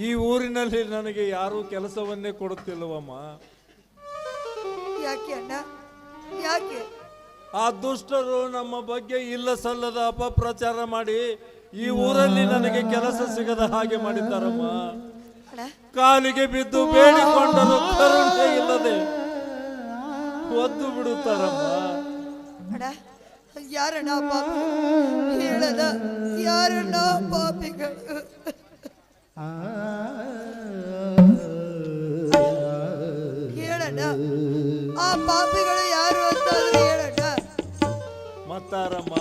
ಈ ಊರಿನಲ್ಲಿ ನನಗೆ ಯಾರೂ ಕೆಲಸವನ್ನೇ ಕೊಡುತ್ತಿಲ್ಲವಮ್ಮ. ಯಾಕೆ ಅಣ್ಣ? ಯಾಕೆ? ಆ ದುಷ್ಟರು ನಮ್ಮ ಬಗ್ಗೆ ಇಲ್ಲ ಸಲ್ಲದ ಅಪಪ್ರಚಾರ ಮಾಡಿ ಈ ಊರಲ್ಲಿ ನನಗೆ ಕೆಲಸ ಸಿಗದ ಹಾಗೆ ಮಾಡಿದ್ದಾರಮ್ಮ. ಕಾಲಿಗೆ ಬಿದ್ದು ಬೇಡಿಕೊಂಡರು ಕರುಣೆ ಇಲ್ಲದೆ ಒದ್ದು ಬಿಡುತ್ತಾರಮ್ಮ. ಅಣ್ಣ ಯಾರಣ್ಣ ಪಾಪಿ? ಹೇಳದ ಯಾರಣ್ಣ ಪಾಪಿಗಳು? ಆ ಪಾಪಿಗಳು ಯಾರು ಅಂತ ಹೇಳಣ್ಣ ಮತ್ತಾರಮ್ಮ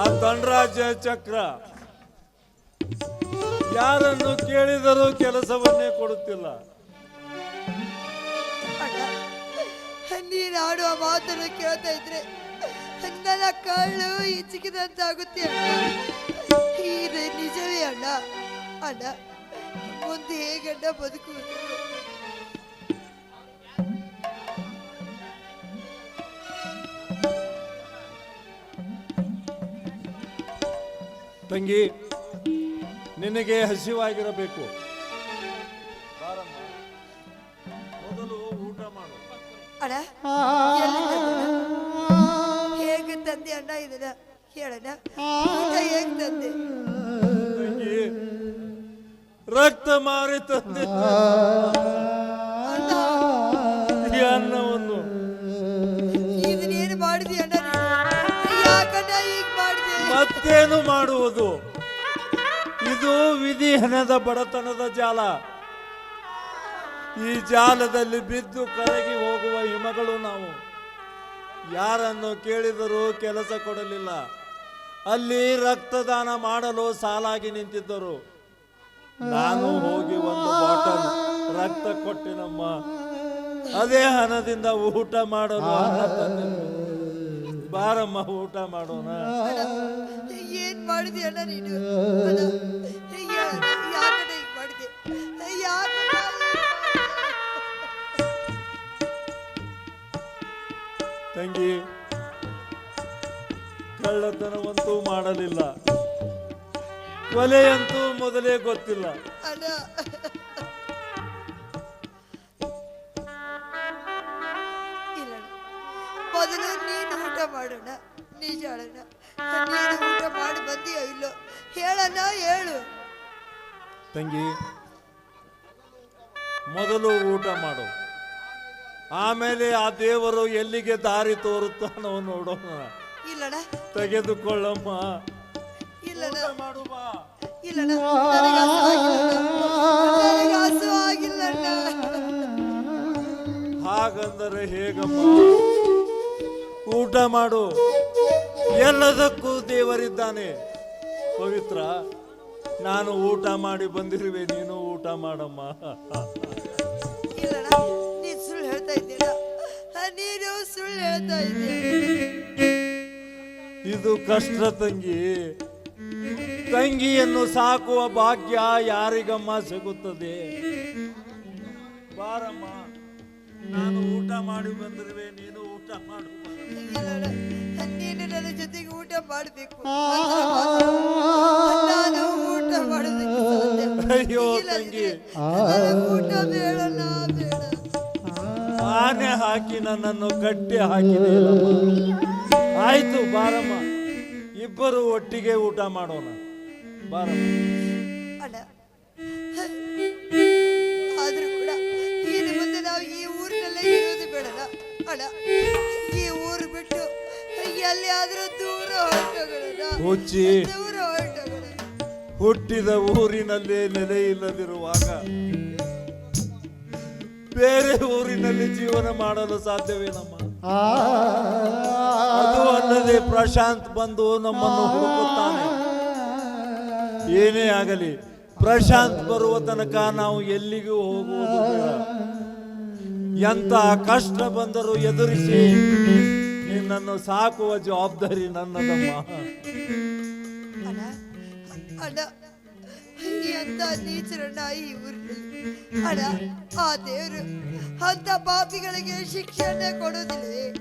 ಆ ತಂಡರಾಜ್ಯ ಚಕ್ರ. ಯಾರನ್ನು ಕೇಳಿದರೂ ಕೆಲಸವನ್ನೇ ಕೊಡುತ್ತಿಲ್ಲ. ನೀನು ಆಡುವ ಮಾತನ್ನು ಕೇಳ್ತಾ ಇದ್ರೆ ನನ್ನ ಕಳ್ಳು ಹಿಚಿಕಿದಂತಾಗುತ್ತೆ ಅಣ್ಣ. ಇದು ನಿಜವೇ ಅಣ್ಣ. ಅಣ್ಣ ಮುಂದೆ ಹೇಗಣ್ಣ ಬದುಕು ತಂಗಿ ನಿನಗೆ ಹಸಿವಾಗಿರಬೇಕು. ಮೊದಲು ಊಟ ಮಾಡು. ಅಣ್ಣ? ಹೇಗೆ ತಂದೆ ಅಣ್ಣ ಇದನ್ನ? ಹೇಳಣ್ಣ ಊಟ ಹೇಗೆ ತಂದೆ? ತಂಗಿ ರಕ್ತ ಮಾರಿ ತಂದೆ. ಅಣ್ಣ. ಈ ಅನ್ನವನ್ನು. ಇದನ್ನೇನು ಮಾಡಿದಿ ಅಣ್ಣ ನೀನು? ಯಾಕಣ್ಣ ಹೀಗ್ ಮಾಡಿದೆ? ಮತ್ತೇನು ಮಾಡುವುದು? ಇದು ವಿಧಿ ಹಣದ ಬಡತನದ ಜಾಲ. ಈ ಜಾಲದಲ್ಲಿ ಬಿದ್ದು ಕರಗಿ ಹೋಗುವ ಹಿಮಗಳು ನಾವು. ಯಾರನ್ನು ಕೇಳಿದರೂ ಕೆಲಸ ಕೊಡಲಿಲ್ಲ. ಅಲ್ಲಿ ರಕ್ತದಾನ ಮಾಡಲು ಸಾಲಾಗಿ ನಿಂತಿದ್ದರು. ನಾನು ಹೋಗಿ ಒಂದು ಬಾಟಲ್ ರಕ್ತ ಕೊಟ್ಟಿನಮ್ಮ ಅದೇ ಹಣದಿಂದ ಊಟ ಮಾಡೋಣ ಅನ್ನ. ಬಾರಮ್ಮ ಊಟ ಮಾಡೋಣ. ಏನ್ ಮಾಡಿದ್ಯಾ ಅಣ್ಣ ನೀನು? ಅಣ್ಣ, ಹೇಳಣ್ಣ, ಯಾಕಣ್ಣ ಹೀಗ್ ಮಾಡಿದೆ? ಯಾಕಣ್ಣ ತಂಗಿ ಕಳ್ಳತನವಂತೂ ಮಾಡಲಿಲ್ಲ. ಕೊಲೆಯಂತೂ ಮೊದಲೇ ಗೊತ್ತಿಲ್ಲ. ಅಣ್ಣ. ಇಲ್ಲ. ಮೊದಲು ನೀನು ಊಟ ಮಾಡೋಣ. ನಿಜ ಅಣ್ಣ. ನೀನು ಊಟ ಮಾಡಿ ಬಂದಿಯೋ ಇಲ್ಲೋ? ಹೇಳಣ್ಣ ಹೇಳು. ತಂಗಿ ಮೊದಲು ಊಟ ಮಾಡು. ಆಮೇಲೆ ಆ ದೇವರು ಎಲ್ಲಿಗೆ ದಾರಿ ತೋರುತ್ತಾನೋ ನೋಡೋಣ. ಇಲ್ಲಣ್ಣ ತೆಗೆದುಕೊಳ್ಳಮ್ಮ. ಇಲ್ಲಣ್ಣ ಆಗಿಲ್ಲಣ್ಣ. ನನಗೆ ಹಸು ಆಗಿಲ್ಲಣ್ಣ ಹಾಗಂದರೆ ಹೇಗಮ್ಮ ಊಟ ಮಾಡು. ಎಲ್ಲದಕ್ಕೂ ದೇವರಿದ್ದಾನೆ. ಪವಿತ್ರ ನಾನು ಊಟ ಮಾಡಿ ಬಂದಿರುವೆ. ನೀನು ಊಟ ಮಾಡಮ್ಮ. ಇಲ್ಲಣ್ಣ ನೀನು ಸುಳ್ಳು ಹೇಳ್ತಾ ಇದ್ದೀರಾ ನೀನು ಸುಳ್ಳು ಹೇಳ್ತಾ ಇದ್ದೀಯ. ಇದು ಕಷ್ಟ ತಂಗಿ. ತಂಗಿಯನ್ನು ಸಾಕುವ ಭಾಗ್ಯ ಯಾರಿಗಮ್ಮ ಸಿಗುತ್ತದೆ? ಬಾರಮ್ಮ ನಾನು ಊಟ ಮಾಡಿ ಬಂದಿರುವೆ ನೀನು ಊಟ ಮಾಡು. ನೀನು ನನ್ನ ಜೊತೆಗೆ ಊಟ ಮಾಡಬೇಕು. ನಾನು ಊಟ ಅಯ್ಯೋ ತಂಗಿ. ಊಟ ಬೇಡ ಆನೆ ಹಾಕಿ ನನ್ನನ್ನು ಕಟ್ಟಿ ಹಾಕಿದೆ ಆಯ್ತು ಬಾರಮ್ಮ. ಇಬ್ಬರು ಒಟ್ಟಿಗೆ ಊಟ ಮಾಡೋಣ. ಬಾರಮ್ಮ. ಅಣ್ಣ ಆದ್ರೂ ಕೂಡ ಇನ್ನು ಮುಂದೆ ನಾವು ಈ ಊರಿನಲ್ಲೇ ಇರೋದು ಬೇಡಲ್ಲ. ಅಣ್ಣ ಈ ಊರು ಬಿಟ್ಟು ಎಲ್ಲಿಯಾದ್ರೂ ದೂರ ಹೊರಟೋಗೋಣ. ಹುಚ್ಚಿ ದೂರ ಹೊರಟೋಗೋಣ. ಹುಟ್ಟಿದ ಊರಿನಲ್ಲೇ ನೆಲೆ ಇಲ್ಲದಿರುವಾಗ ಬೇರೆ ಊರಿನಲ್ಲಿ ಜೀವನ ಮಾಡಲು ಸಾಧ್ಯವೇನಮ್ಮ ಅದು ಅಲ್ಲದೆ ಪ್ರಶಾಂತ್ ಬಂದು ನಮ್ಮನ್ನು ಹುಡುಕುತ್ತಾನೆ. ಏನೇ ಆಗಲಿ, ಪ್ರಶಾಂತ್ ಬರುವ ತನಕ ನಾವು ಎಲ್ಲಿಗೂ ಹೋಗುವುದು ಎಂತ ಕಷ್ಟ ಬಂದರೂ ಎದುರಿಸಿ, ನಿನ್ನನ್ನು ಸಾಕುವ ಜವಾಬ್ದಾರಿ ನನ್ನದಮ್ಮ. ಎಂತ ನೀಚರಣ್ಣ ಈ ಊರಿನಲ್ಲಿ. ಅಣ್ಣ ಆ ದೇವರು ಅಂತ ಪಾಪಿಗಳಿಗೆ ಶಿಕ್ಷೆಯನ್ನೇ ಕೊಡೋದಿಲ್ಲ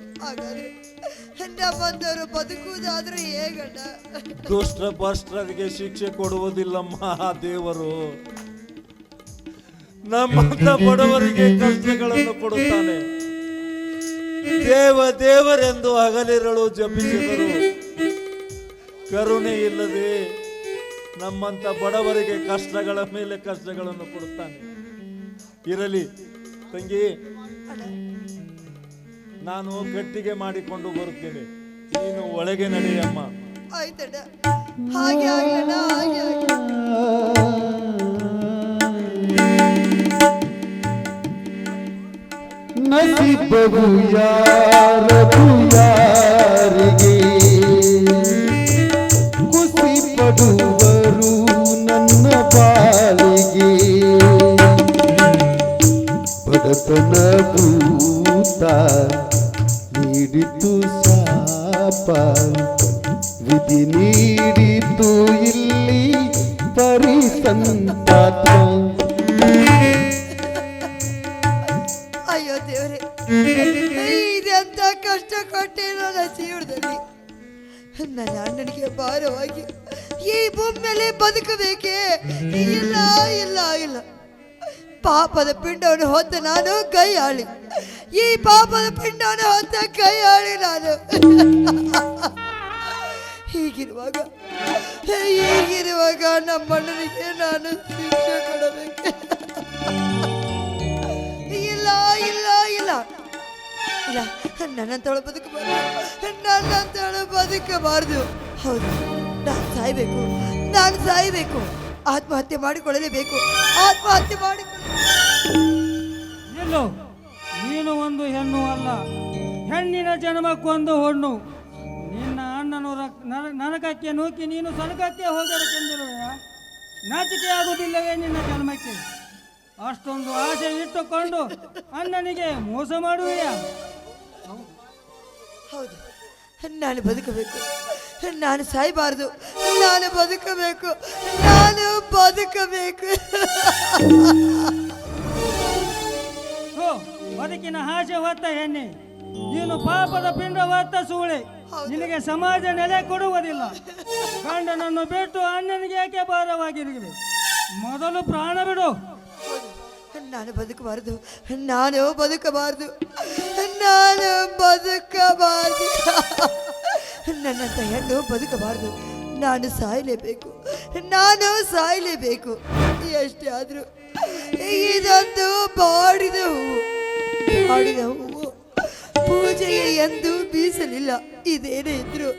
ಬಂದವರು ಹೇಗಣ್ಣ? ದುಷ್ಟ ಭ್ರಷ್ಟರಿಗೆ ಶಿಕ್ಷೆ ಕೊಡುವುದಿಲ್ಲಮ್ಮ ಆ ದೇವರು. ನಮ್ಮಂತ ಬಡವರಿಗೆ ಕಷ್ಟಗಳನ್ನು ಕೊಡುತ್ತಾನೆ. ದೇವ ದೇವರೆಂದು ಹಗಲಿರಳು ಜಪಿಸಿದರು. ಕರುಣೆ ಇಲ್ಲದೆ ನಮ್ಮಂತ ಬಡವರಿಗೆ ಕಷ್ಟಗಳ ಮೇಲೆ ಕಷ್ಟಗಳನ್ನು ಕೊಡುತ್ತಾನೆ. ಇರಲಿ ತಂಗಿ. ನಾನು ಗಟ್ಟಿಗೆ ಮಾಡಿಕೊಂಡು ಬರುತ್ತೇನೆ. ನೀನು ಒಳಗೆ ನಡೆಯಮ್ಮ ಆಯ್ತಡ ಹಾಗೆ. ನಸಿಬವು ಯಾರದು ಯಾರಿಗೆ ಬಡತನ ಭೂತ ನೀಡಿತು ಶಾಪ ವಿಧಿ ನೀಡಿತು ಇಲ್ಲಿ ಪರಿಸಂತಾಪ ಅಯ್ಯೋ ದೇವ್ರೆ ಇದೆಂತ ಕಷ್ಟ ಕೊಟ್ಟೆ ನನ್ನ ಜೀವನದಲ್ಲಿ ನನ್ನ ಅಣ್ಣನಿಗೆ ಭಾರವಾಗಿ ಈ ಭೂಮಿ ಮೇಲೆ ಬದುಕಬೇಕೆ ಇಲ್ಲ ಇಲ್ಲ ಇಲ್ಲ ಪಾಪದ ಪಿಂಡವನ್ನು ಹೊತ್ತ ನಾನು ಕೈಯಾಳಿ. ಈ ಪಾಪದ ಪಿಂಡವನ್ನು ಹೊತ್ತ ಕೈಯಾಳಿ ನಾನು. ಹೀಗಿರುವಾಗ ಹೀಗಿರುವಾಗ ನಮ್ಮಣ್ಣನಿಗೆ ನಾನು ಶಿಕ್ಷೆ ಕೊಡಬೇಕು. ಇಲ್ಲ ಇಲ್ಲ ಇಲ್ಲ. ಇಲ್ಲ, ನನ್ನಂತವಳು ಬದುಕಬಾರ್ದು. ನನ್ನಂತವಳು ಬದುಕಬಾರ್ದು. ಹೌದು, ನಾನು ಸಾಯ್ಬೇಕು. ನಾನು ಸಾಯ್ಬೇಕು. ಆತ್ಮಹತ್ಯೆ ಮಾಡಿಕೊಳ್ಳಲೇಬೇಕು. ಆತ್ಮಹತ್ಯೆ ಮಾಡಿಕೊಳ್ಳ ನಿಲ್ಲು ನೀನು ಒಂದು ಹೆಣ್ಣು ಅಲ್ಲ. ಹೆಣ್ಣಿನ ಜನ್ಮಕ್ಕೊಂದು ಹೊಣ್ಣು. ನಿನ್ನ ಅಣ್ಣನು ರಕ್- ನರ- ನರಕಕ್ಕೆ ನೂಕಿ ನೀನು ಸ್ವರ್ಗಕ್ಕೆ ಹೋಗಬೇಕೆಂದಿರುವೆಯ ನಾಚಿಕೆ ಆಗುವುದಿಲ್ಲವೇ ನಿನ್ನ ಜನ್ಮಕ್ಕೆ? ಅಷ್ಟೊಂದು ಆಸೆ ಇಟ್ಟುಕೊಂಡು ಅಣ್ಣನಿಗೆ ಮೋಸ ಮಾಡುವೆಯಾ? ಹೌದು. ನಾನು ಬದುಕಬೇಕು. ನಾನು ಸಾಯಬಾರ್ದು. ನಾನು ಬದುಕಬೇಕು. ನಾನು ಬದುಕಬೇಕು. ಓ ಬದುಕಿನ ಆಸೆ ಹೊತ್ತ ಹೆಣ್ಣೆ. ನೀನು ಪಾಪದ ಪಿಂಡ ಹೊತ್ತ ಸೂಳೆ ನಿನಗೆ ಸಮಾಜ ನೆಲೆ ಕೊಡುವುದಿಲ್ಲ. ಗಂಡನನ್ನು ಬಿಟ್ಟು ಅಣ್ಣನಿಗೆ ಯಾಕೆ ಭಾರವಾಗಿರುವೆ? ಮೊದಲು ಪ್ರಾಣ ಬಿಡು. ನಾನು ಬದುಕಬಾರದು. ನಾನು ಬದುಕಬಾರದು. ನಾನು ಬದುಕಬಾರದು. ನನ್ನಂತ ಹೆಣ್ಣು ಬದುಕಬಾರದು. ನಾನು ಸಾಯಲೇಬೇಕು. ನಾನು ಸಾಯಲೇಬೇಕು. ಎಷ್ಟೇ ಆದರೂ ಇದೊಂದು ಬಾಡಿದ ಹೂವು. ಬಾಡಿದ ಪೂಜೆಗೆ ಎಂದು ಬೀಸಲಿಲ್ಲ. ಇದೇನೇ ಇದ್ರು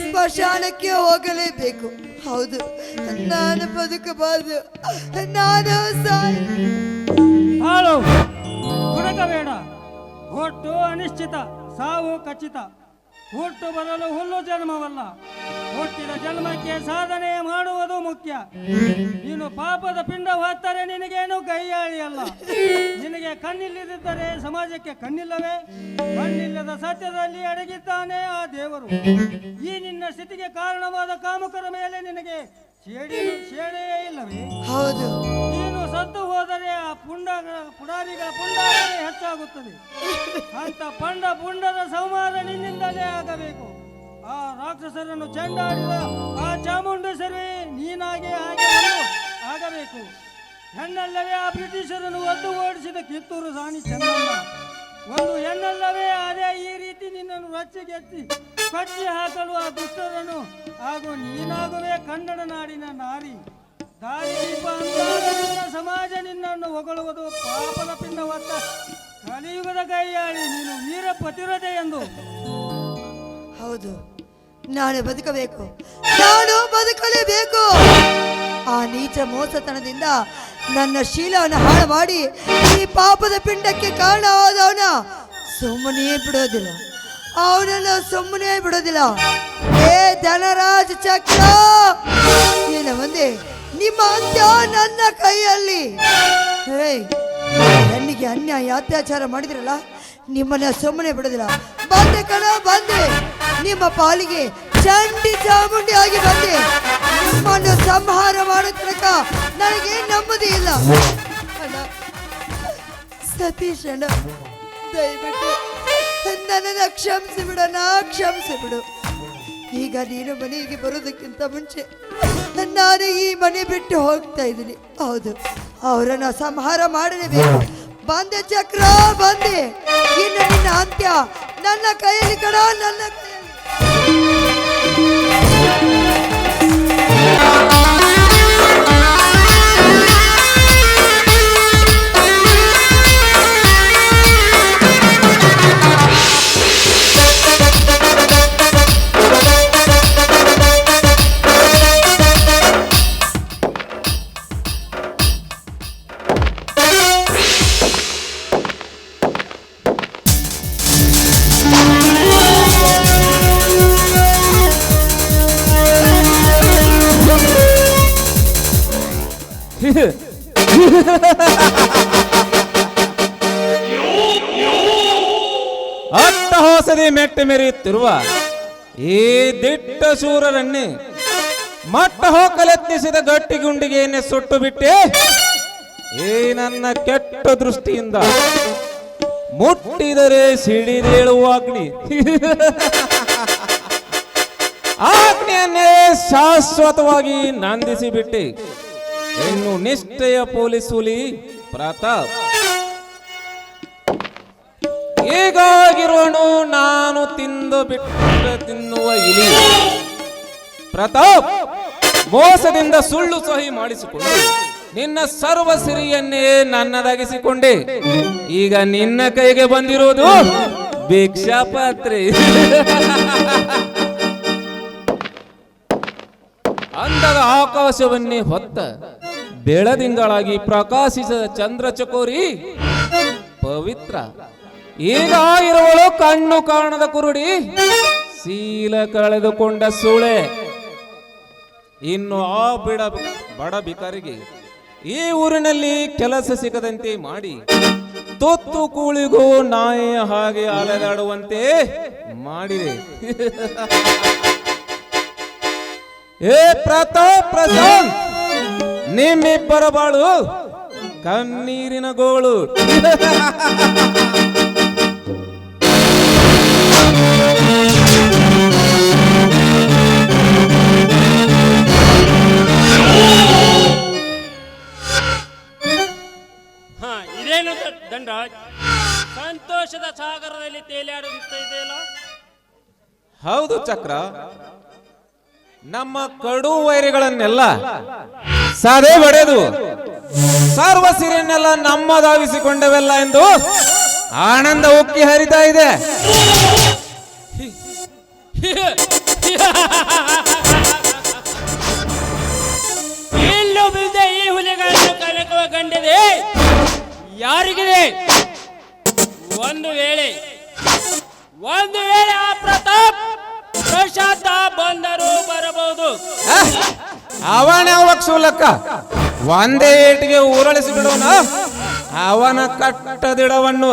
ಸ್ಮಶಾನಕ್ಕೆ ಹೋಗಲೇಬೇಕು. ಹೌದು, ನಾನು ಬದುಕಬಾರದು. ನಾನು ಸಾಯ ಹುಡುಕಬೇಡ ಒಟ್ಟು ಅನಿಶ್ಚಿತ, ಸಾವು ಖಚಿತ. ಹುಟ್ಟು ಬರಲು ಹುಲ್ಲು ಜನ್ಮವಲ್ಲ. ಹುಟ್ಟಿದ ಜನ್ಮಕ್ಕೆ ಸಾಧನೆ ಮಾಡುವುದು ಮುಖ್ಯ. ನೀನು ಪಾಪದ ಪಿಂಡ ಹೊತ್ತರೆ ನಿನಗೇನು ಕೈಯಾಳಿ ಅಲ್ಲ ನಿನಗೆ ಕಣ್ಣಿಲ್ಲದಿದ್ದರೆ ಸಮಾಜಕ್ಕೆ ಕಣ್ಣಿಲ್ಲವೇ? ಕಣ್ಣಿಲ್ಲದ ಸತ್ಯದಲ್ಲಿ ಅಡಗಿದ್ದಾನೆ ಆ ದೇವರು. ಈ ನಿನ್ನ ಸ್ಥಿತಿಗೆ ಕಾರಣವಾದ ಕಾಮುಕರ ಮೇಲೆ ನಿನಗೆ ಶೇಡಿ ಶೇಡೆಯೇ ಇಲ್ಲವೇ? ಹೌದು. ನೀನು ಹೋದರೆ ಆ ಪುಂಡ ಪುಡಾರಿಗ ಪುಂಡಾಗಲೇ ಹೆಚ್ಚಾಗುತ್ತದೆ. ಅಂತ ಪಂಡ ಪುಂಡದ ಸಂವಾದ ನಿನ್ನಿಂದಲೇ ಆಗಬೇಕು. ಆ ರಾಕ್ಷಸರನ್ನು ಚೆಂಡಾಡಿದ ಆ ಚಾಮುಂಡೇಶ್ವರಿ ನೀನಾಗೆ ಹಾಗೆ ಆಗಬೇಕು. ಹೆಣ್ಣಲ್ಲವೇ ಆ ಬ್ರಿಟಿಷರನ್ನು ಒದ್ದು ಓಡಿಸಿದ ಕಿತ್ತೂರು ರಾಣಿ ಚೆನ್ನಮ್ಮ ಒಂದು ಹೆಣ್ಣಲ್ಲವೇ ಅದೇ ಈ ರೀತಿ ನಿನ್ನನ್ನು ರಚ್ಚೆಗೆತ್ತಿ ಕಚ್ಚಿ ಹಾಕಲು ಆ ದುಷ್ಟರನ್ನು ಹಾಗೂ ನೀನಾಗುವೆ ಕನ್ನಡ ನಾಡಿನ ನಾರಿ. ದಾರಿ ದೀಪ ಸಮಾಜ ನಿನ್ನನ್ನು ಹೊಗಳುವುದು ಪಾಪದ ಪಿಂಡವತ್ತ. ಕಲಿಯುಗದ ಕೈಯಾಳಿ ನೀನು ವೀರ ಪತಿರದೆ ಎಂದು. ಹೌದು, ನಾಳೆ ಬದುಕಬೇಕು. ನಾನು ಬದುಕಲೇಬೇಕು. ಆ ನೀಚ ಮೋಸತನದಿಂದ ನನ್ನ ಶೀಲವನ್ನು ಹಾಳು ಮಾಡಿ ಈ ಪಾಪದ ಪಿಂಡಕ್ಕೆ ಕಾರಣವಾದವನ ಸುಮ್ಮನೆ ಬಿಡೋದಿಲ್ಲ. ಅವನನ್ನ ಸುಮ್ಮನೆ ಬಿಡೋದಿಲ್ಲ. ಏ ಧನರಾಜ್ ಚಕ್ರ, ಏನ ಒಂದೇ? ನಿಮ್ಮ ಅಂತ್ಯ ನನ್ನ ಕೈಯಲ್ಲಿ. ಹೇಯ್ ಹೆಣ್ಣಿಗೆ ಅನ್ಯಾಯ, ಅತ್ಯಾಚಾರ ಮಾಡಿದ್ರಲ್ಲ, ನಿಮ್ಮನ್ನ ಸುಮ್ಮನೆ ಬಿಡೋದಿಲ್ಲ. ಬಂದೆ ಕಣ, ಬಂದೆ. ನಿಮ್ಮ ಪಾಲಿಗೆ ಚಂಡಿ ಚಾಮುಂಡಿ ಆಗಿ ಬಂದೆ. ನಿಮ್ಮನ್ನು ಸಂಹಾರ ಮಾಡೋ ತನಕ ನನಗೆ ನೆಮ್ಮದಿ ಇಲ್ಲ. ಅಣ್ಣ, ಸತೀಶ್ ಅಣ್ಣ, ದಯವಿಟ್ಟು ನನ್ನನ್ನು ಕ್ಷಮಿಸಿ ಬಿಡೋಣ ಕ್ಷಮಿಸಿ ಬಿಡು. ಈಗ ನೀನು ಮನೆಗೆ ಬರೋದಕ್ಕಿಂತ ಮುಂಚೆ ನಾನು ಈ ಮನೆ ಬಿಟ್ಟು ಹೋಗ್ತಾ ಇದ್ದೀನಿ. ಹೌದು ಅವರನ್ನು ಸಂಹಾರ ಮಾಡಲೇಬೇಕು ಬಂದೆ ಚಕ್ರ ಬಂದೆ. ಇನ್ನು ನಿನ್ನ ಅಂತ್ಯ ನನ್ನ ಕೈಯಲ್ಲಿ ಕಡ ನನ್ನ ಕೈಯಲ್ಲಿ. ಅಟ್ಟಹಾಸದೆ ಮೆಟ್ಟಿ ಮೆರೆಯುತ್ತಿರುವ ಈ ದಿಟ್ಟ ಶೂರರನ್ನೇ ಮಟ್ಟ ಹೋಗಲೆತ್ನಿಸಿದ ಗಟ್ಟಿ ಗುಂಡಿಗೆಯನ್ನೇ ಸುಟ್ಟು ಬಿಟ್ಟೆ ಈ ನನ್ನ ಕೆಟ್ಟ ದೃಷ್ಟಿಯಿಂದ. ಮುಟ್ಟಿದರೆ ಸಿಡಿದೇಳುವ ಅಗ್ನಿ. ಆಜ್ಞೆಯನ್ನೇ ಶಾಶ್ವತವಾಗಿ ನಂದಿಸಿ ಬಿಟ್ಟೆ ಇನ್ನು ನಿಷ್ಠೆಯ ಪೊಲೀಸ್ ಹುಲಿ ಪ್ರತಾಪ್. ಹೀಗಾಗಿರೋನು ನಾನು ತಿಂದು ಬಿಟ್ಟು ತಿನ್ನುವ ಇಲಿ ಪ್ರತಾಪ್, ಮೋಸದಿಂದ ಸುಳ್ಳು ಸಹಿ ಮಾಡಿಸಿಕೊಂಡು ನಿನ್ನ ಸರ್ವ ಸಿರಿಯನ್ನೇ ನನ್ನದಾಗಿಸಿಕೊಂಡೆ. ಈಗ ನಿನ್ನ ಕೈಗೆ ಬಂದಿರೋದು ಭಿಕ್ಷಾ ಪಾತ್ರೆ ಅಂದದ ಆಕಾಶವನ್ನೇ ಹೊತ್ತ ಬೆಳದಿಂಗಳಾಗಿ ಪ್ರಕಾಶಿಸದ ಚಂದ್ರ ಚಕೋರಿ ಪವಿತ್ರ. ಈಗ ಇರುವಳು ಕಣ್ಣು ಕಾಣದ ಕುರುಡಿ ಶೀಲ ಕಳೆದುಕೊಂಡ ಸೂಳೆ. ಇನ್ನು ಆ ಬಿಡ ಬಡ ಬಿಕರಿಗೆ ಈ ಊರಿನಲ್ಲಿ ಕೆಲಸ ಸಿಗದಂತೆ ಮಾಡಿ, ತೊತ್ತು ಕೂಳಿಗೂ ನಾಯಿಯ ಹಾಗೆ ಅಲೆದಾಡುವಂತೆ ಮಾಡಿದೆ. ಏ ಪ್ರತಾಪ್, ಪ್ರಶಾಂತ್, ನಿಮ್ಮಿಬ್ಬರ ಬಾಳು ಕಣ್ಣೀರಿನ ಗೋಳು. ಚಕ್ರ ನಮ್ಮ ಕಡು ವೈರಿಗಳನ್ನೆಲ್ಲ ಸದೆ ಬಡೆದು ಸರ್ವ ಸಿರಿಯನ್ನೆಲ್ಲ ನಮ್ಮದಾಗಿಸಿಕೊಂಡವೆಲ್ಲ ಎಂದು ಆನಂದ ಉಕ್ಕಿ ಹರಿತಾ ಇದೆ. ಈ ಹುಲಿಗಳನ್ನು ಕಲಕುವ ಕಂಡಿದೆ ಯಾರಿಗಿದೆ? ಒಂದು ವೇಳೆ ಒಂದು ವೇಳೆ ಆ ಪ್ರತಾಪ್ ಪ್ರಶಾಂತ ಬಂದರು ಬರಬಹುದು. ಅವನ ಕ್ಷುಲಕ್ಕ ಒಂದೇ ಏಟಿಗೆ ಊರಳಿಸಿ ಬಿಡೋಣ. ಅವನ ಕಟ್ಟದಿಡವನ್ನು.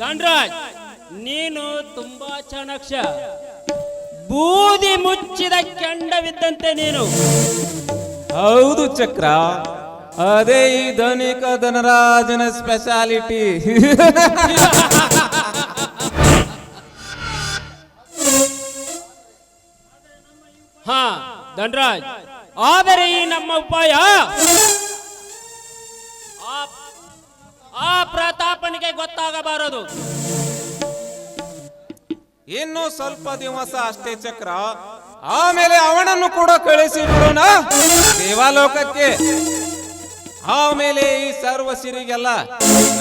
ದಂಡರಾಜ್ ನೀನು ತುಂಬಾ ಚಾಣಾಕ್ಷ. ಬೂದಿ ಮುಚ್ಚಿದ ಕೆಂಡವಿದ್ದಂತೆ ನೀನು. ಹೌದು ಚಕ್ರ. ಅದೇ ಈ ಧನಿಕ ಧನರಾಜನ ಸ್ಪೆಷಾಲಿಟಿ ದಂಡರಾಜ್ ಆದರೆ ಈ ನಮ್ಮ ಉಪಾಯ? ಆ- ಆ ಪ್ರತಾಪನಿಗೆ ಗೊತ್ತಾಗಬಾರದು. ಇನ್ನು ಸ್ವಲ್ಪ ದಿವಸ ಅಷ್ಟೇ ಚಕ್ರ. ಆಮೇಲೆ ಅವನನ್ನು ಕೂಡ ಕಳಿಸಿ ಬಿಡೋಣ. ದೇವಾಲೋಕಕ್ಕೆ. ಆಮೇಲೆ ಈ ಸರ್ವ ಸಿರಿಗೆಲ್ಲ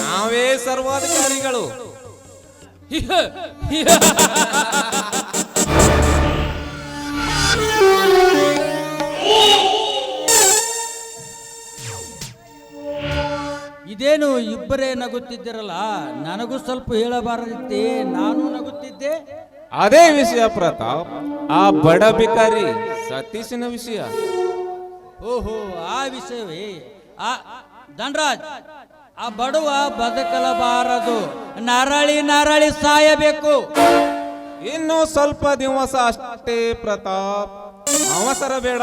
ನಾವೇ ಸರ್ವಾಧಿಕಾರಿಗಳು. ಇದೇನು ಇಬ್ಬರೇ ನಗುತ್ತಿದ್ದಿರಲ್ಲ? ನನಗೂ ಸ್ವಲ್ಪ ಹೇಳಬಾರದಿತ್ತೆ ನಾನು ನಗುತ್ತಿದ್ದೆ. ಅದೇ ವಿಷಯ ಪ್ರತಾಪ್. ಆ ಬಡ ಬಿಕಾರಿ ಸತೀಶನ ವಿಷಯ. ಓಹೋ ಆ ವಿಷಯವೇ? ಆ ಧನರಾಜ್ ಆ ಬಡವ ಬದುಕಲಬಾರದು. ನರಳಿ ನರಳಿ ಸಾಯಬೇಕು. ಇನ್ನು ಸ್ವಲ್ಪ ದಿವಸ ಅಷ್ಟೇ ಪ್ರತಾಪ್. ಅವಸರ ಬೇಡ.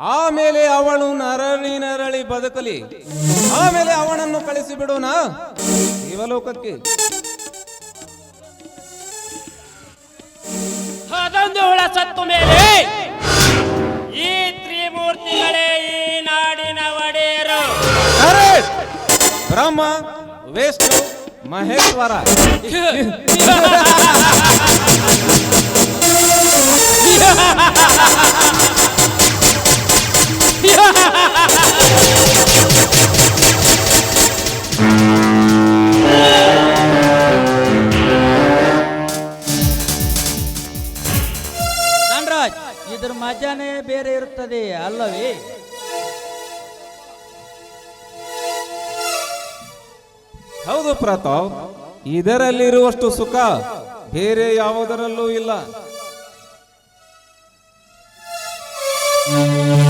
ಆಮೇಲೆ ಅವಳು ನರಳಿ ನರಳಿ ಬದುಕಲಿ. ಆಮೇಲೆ ಅವನನ್ನು ಕಳಿಸಿ ಬಿಡೋಣ ಅದೊಂದು ಸತ್ತು ಮೇಲೆ ಈ ತ್ರಿಮೂರ್ತಿಗಳೇ ಈ ನಾಡಿನ ಒಡೆಯರು. ಬ್ರಹ್ಮ ವಿಷ್ಣು ಮಹೇಶ್ವರ. ಇದ್ರ ಮಜಾನೇ ಬೇರೆ ಇರುತ್ತದೆ ಅಲ್ಲವೇ? ಹೌದು ಪ್ರತಾಪ್ ಇದರಲ್ಲಿರುವಷ್ಟು ಸುಖ ಬೇರೆ ಯಾವುದರಲ್ಲೂ ಇಲ್ಲ. Música